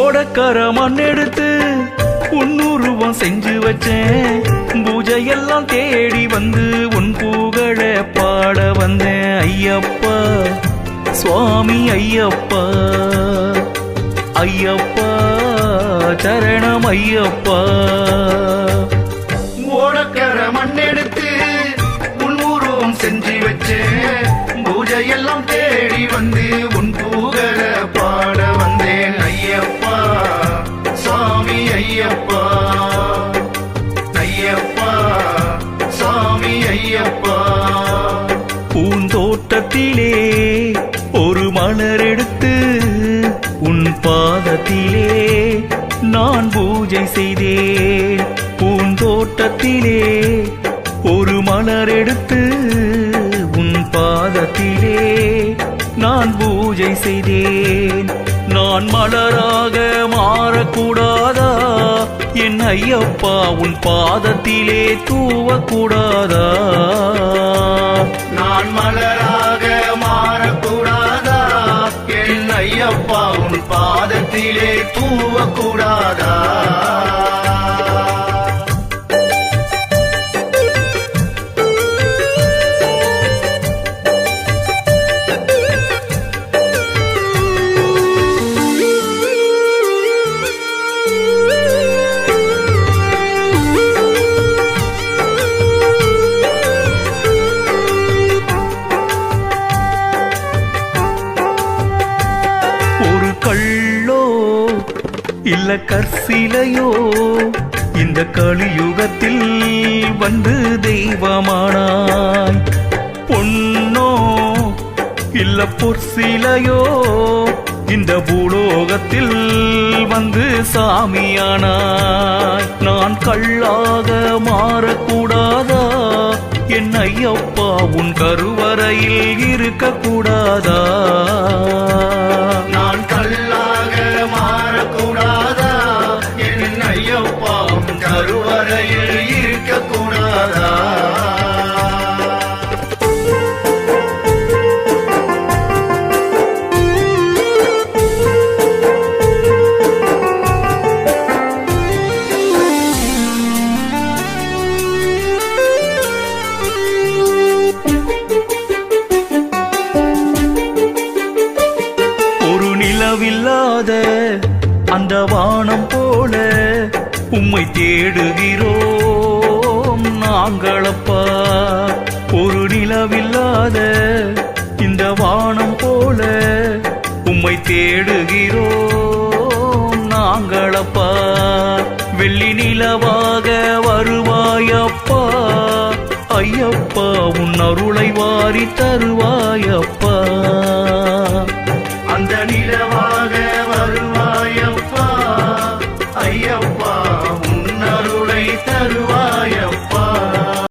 ஓடக்கர மண் எடுத்து உன்னுருவம் செஞ்சு வச்சேன். பூஜையெல்லாம் தேடி வந்து உன் புகழ பாட வந்தேன். ஐயப்பா சுவாமி ஐயப்பா ஐயப்பா. சரணம் ஐயப்பா ஓடக்கர மண்ணெடுத்து உன் உருவம் செஞ்சு வச்சு பூஜையெல்லாம் தேடி வந்து உன் பூகர பாட வந்தேன் ஐயப்பா சாமி ஐயப்பா. ஐயப்பா சாமி ஐயப்பா. பூந்தோட்டத்திலே ஒரு மலர் எடுத்து உன் பாதத்திலே பூஜை செய்தேன் பூந்தோட்டத்திலே ஒரு மலர் எடுத்து உன் பாதத்திலே நான் பூஜை செய்தேன். நான் மலராக மாறக்கூடாதா? என் ஐயப்பா உன் பாதத்திலே தூவக்கூடாதா? பாதத்திலே தூவக்கூடாதா இல்ல கற்சிலையோ இந்த கலியுகத்தில் வந்து தெய்வமானாய். பொன்னோ இல்ல பொற்சிலையோ இந்த பூலோகத்தில் வந்து சாமியானாய். நான் கள்ளாக மாறக்கூடாதா? என் ஐயப்பா உன் கருவறையில் இருக்கக்கூடாதா? நான் ஒரு அந்த வானம் போல உம்மை தேடுகிறோம். நாங்களப்பா ஒரு நிலவில்லாத இந்த வானம் போல உம்மை தேடுகிறோம். நாங்களப்பா வெள்ளி நிலவாக வருவாயப்பா. ஐயப்பா உன் அருளை வாரி தருவாயப்பா.